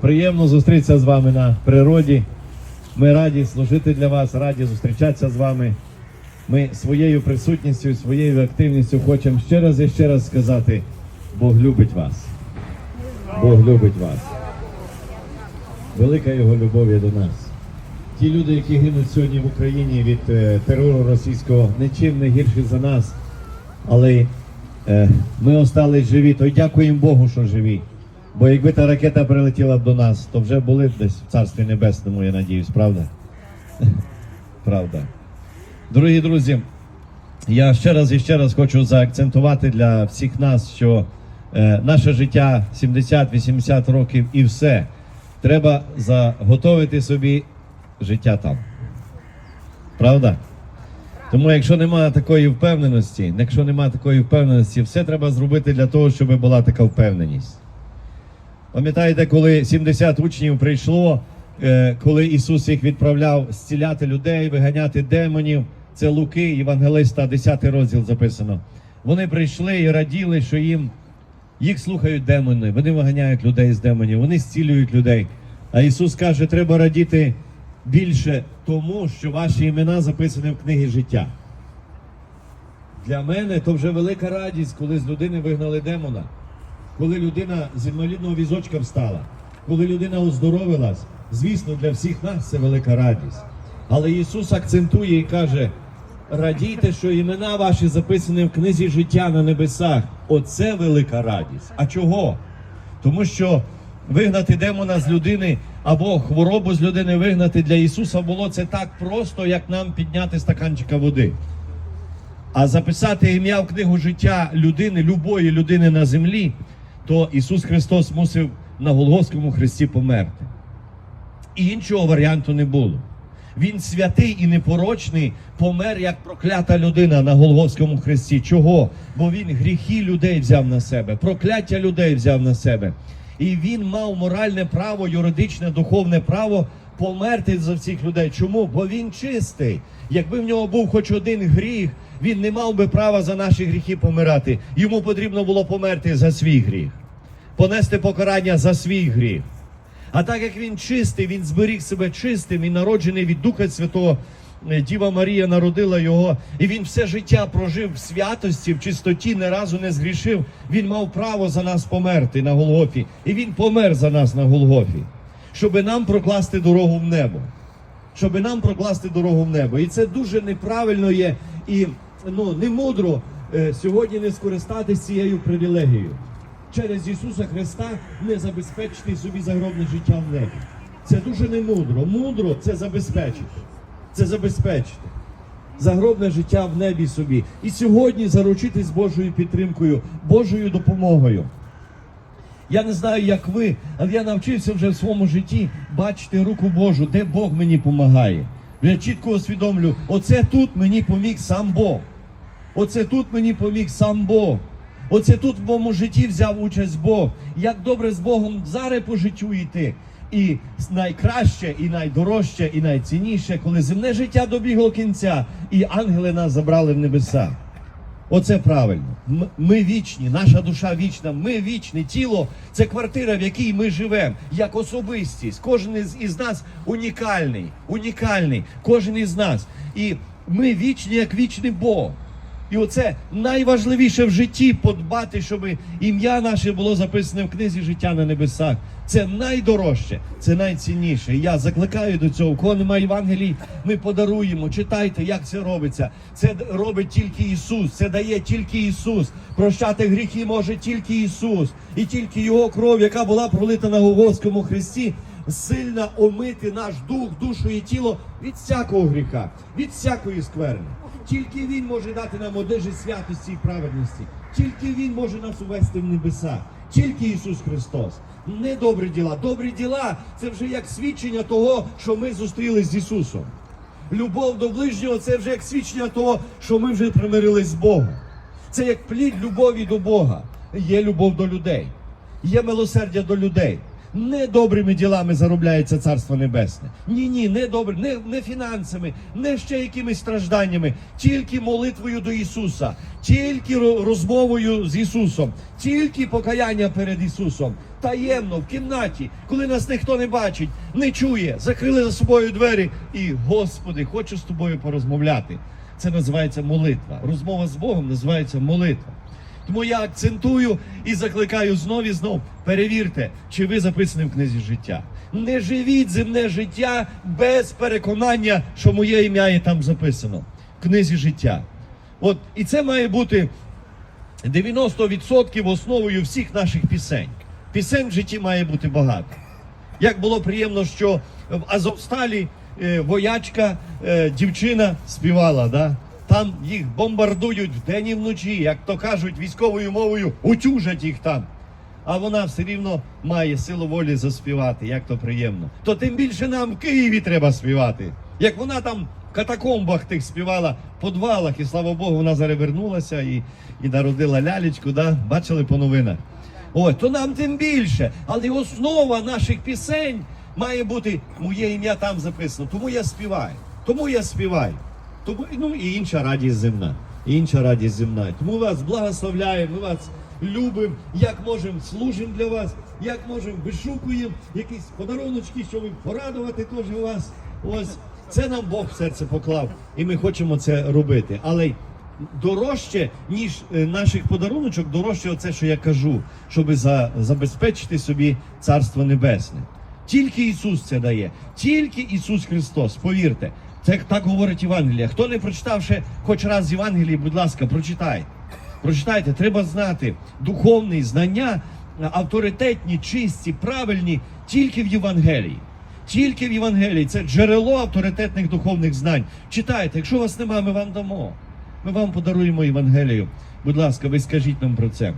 Приємно зустрітися з вами на природі. Ми раді служити для вас, раді зустрічатися з вами. Ми своєю присутністю, своєю активністю хочемо ще раз і ще раз сказати: Бог любить вас. Бог любить вас. Велика його любов є до нас. Ті люди, які гинуть сьогодні в Україні від е, терору російського, нічим не гірші за нас. Але е, ми остались живі, то дякуємо Богу, що живі. Бо якби та ракета прилетіла б до нас, то вже були б десь в Царстві Небесному, я надіюсь, правда? Правда. Дорогі друзі, я ще раз і ще раз хочу заакцентувати для всіх нас, що е, наше життя 70-80 років і все. Треба заготовити собі життя там. Правда? Тому, якщо немає такої впевненості, якщо немає такої впевненості, все треба зробити для того, щоб була така впевненість. Пам'ятаєте, коли 70 учнів прийшло, е, коли Ісус їх відправляв зціляти людей, виганяти демонів, це Луки, Євангелиста, 10 розділ записано. Вони прийшли і раділи, що їм їх слухають демони, вони виганяють людей з демонів, вони зцілюють людей. А Ісус каже, треба радіти більше тому, що ваші імена записані в книгі життя. Для мене то вже велика радість, коли з людини вигнали демона, коли людина з інвалідного візочка встала, коли людина оздоровилась. Звісно, для всіх нас це велика радість. Але Ісус акцентує і каже: радійте, що імена ваші записані в книзі життя на небесах. Оце велика радість. А чого? Тому що вигнати демона з людини або хворобу з людини вигнати для Ісуса було це так просто, як нам підняти стаканчика води. А записати ім'я в книгу життя людини, любої людини на землі, то Ісус Христос мусив на Голгофському хресті померти. І іншого варіанту не було. Він святий і непорочний помер як проклята людина на Голгофському хресті. Чого? Бо він гріхи людей взяв на себе, прокляття людей взяв на себе. І він мав моральне право, юридичне, духовне право померти за всіх людей. Чому? Бо він чистий. Якби в нього був хоч один гріх, він не мав би права за наші гріхи помирати. Йому потрібно було померти за свій гріх, понести покарання за свій гріх. А так як він чистий, він зберіг себе чистим і народжений від Духа Святого. е, Діва Марія народила його, і він все життя прожив в святості, в чистоті, не разу не згрішив. Він мав право за нас померти на Голгофі. І він помер за нас на Голгофі, щоб нам прокласти дорогу в небо. Щоб нам прокласти дорогу в небо. І це дуже неправильно є і ну, не мудро е, сьогодні не скористатися цією привілегією через Ісуса Христа не забезпечити собі загробне життя в небі. Це дуже немудро. Мудро це забезпечити. Це забезпечити. Загробне життя в небі собі. І сьогодні заручитись Божою підтримкою, Божою допомогою. Я не знаю, як ви, але я навчився вже в своєму житті бачити руку Божу, де Бог мені допомагає. Вже чітко усвідомлю, оце тут мені поміг сам Бог. Оце тут мені поміг сам Бог. Оце тут в моєму житті взяв участь Бог. Як добре з Богом зараз по життю йти. І найкраще, і найдорожче, і найцінніше, коли земне життя добігло кінця, і ангели нас забрали в небеса. Оце правильно. Ми вічні, наша душа вічна, ми вічне тіло це квартира, в якій ми живемо, як особистість. Кожен із, із нас унікальний, унікальний, кожен із нас. І ми вічні, як вічний Бог. І оце найважливіше в житті подбати, щоб ім'я наше було записане в книзі життя на небесах. Це найдорожче, це найцінніше. Я закликаю до цього. У Кого немає Євангелій, ми подаруємо. Читайте, як це робиться. Це робить тільки Ісус. Це дає тільки Ісус. Прощати гріхи може тільки Ісус. І тільки Його кров, яка була пролита на Голгофському хресті, сильно омити наш дух, душу і тіло від всякого гріха, від всякої скверни. Тільки Він може дати нам одежі святості і праведності. Тільки Він може нас увести в небеса. Тільки Ісус Христос. Не добрі діла. Добрі діла це вже як свідчення того, що ми зустрілись з Ісусом. Любов до ближнього це вже як свідчення того, що ми вже примирились з Богом. Це як плід любові до Бога. Є любов до людей, є милосердя до людей. Не добрими ділами заробляється Царство Небесне. Ні, ні, не добре, не, не фінансами, не ще якимись стражданнями, тільки молитвою до Ісуса, тільки ро- розмовою з Ісусом, тільки покаяння перед Ісусом. Таємно, в кімнаті, коли нас ніхто не бачить, не чує, закрили за собою двері і, Господи, хочу з тобою порозмовляти. Це називається молитва. Розмова з Богом називається молитва. Тому я акцентую і закликаю знов і знов. Перевірте, чи ви записані в книзі життя. Не живіть земне життя без переконання, що моє ім'я є там записано в книзі життя. От і це має бути 90% основою всіх наших пісень. Пісень в житті має бути багато. Як було приємно, що в Азовсталі е, воячка, е, дівчина співала, да? Там їх бомбардують вдень і вночі, як то кажуть, військовою мовою утюжать їх там. А вона все рівно має силу волі заспівати, як то приємно. То тим більше нам в Києві треба співати. Як вона там в катакомбах тих співала, в подвалах, і слава Богу, вона заревернулася і, і народила лялечку, да? бачили по новинах. Ой, то нам тим більше. Але основа наших пісень має бути моє ім'я там записано. Тому я співаю. Тому я співаю. Тому ну і інша радість земна. Інша радість земна. Тому вас благословляємо, ми вас любимо, як можемо, служимо для вас, як можемо, вишукуємо якісь подаруночки, щоб порадувати теж вас. Ось це нам Бог в серце поклав, і ми хочемо це робити. Але дорожче, ніж е, наших подаруночок, дорожче оце, що я кажу, щоб за, забезпечити собі Царство Небесне. Тільки Ісус це дає, тільки Ісус Христос, повірте. Це так говорить Євангелія. Хто не прочитав ще хоч раз Євангелії, будь ласка, прочитайте. Прочитайте, треба знати духовні знання, авторитетні, чисті, правильні, тільки в Євангелії. Тільки в Євангелії. Це джерело авторитетних духовних знань. Читайте, якщо вас немає, ми вам дамо. Ми вам подаруємо Євангелію. Будь ласка, ви скажіть нам про це.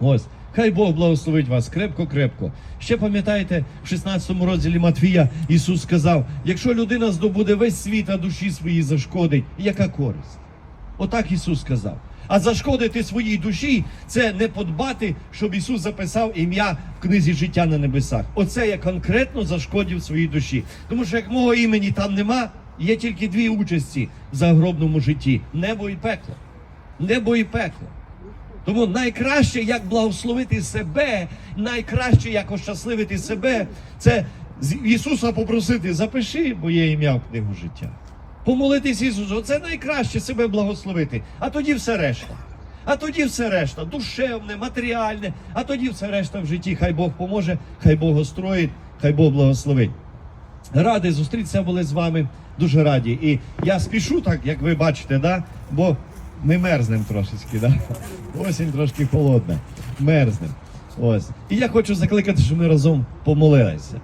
Ось, хай Бог благословить вас крепко-крепко. Ще пам'ятаєте, в 16 розділі Матвія Ісус сказав: якщо людина здобуде весь світ, а душі своїй зашкодить, яка користь? Отак Ісус сказав. А зашкодити своїй душі це не подбати, щоб Ісус записав ім'я в книзі життя на небесах. Оце я конкретно зашкодив своїй душі. Тому що як мого імені там нема, є тільки дві участі в загробному житті: небо і пекло. Небо і пекло. Тому найкраще, як благословити себе, найкраще, як ощасливити себе, це Ісуса попросити, запиши моє ім'я в книгу життя. Помолитись Ісусу, це найкраще себе благословити. А тоді все решта. А тоді все решта, душевне, матеріальне, а тоді все решта в житті. Хай Бог поможе, хай Бог остроїть, хай Бог благословить. Радий зустрітися були з вами. Дуже раді. І я спішу так, як ви бачите, да? бо ми мерзнемо трошечки, да? Осінь трошки холодна. Мерзнемо. Ось. І я хочу закликати, щоб ми разом помолилися.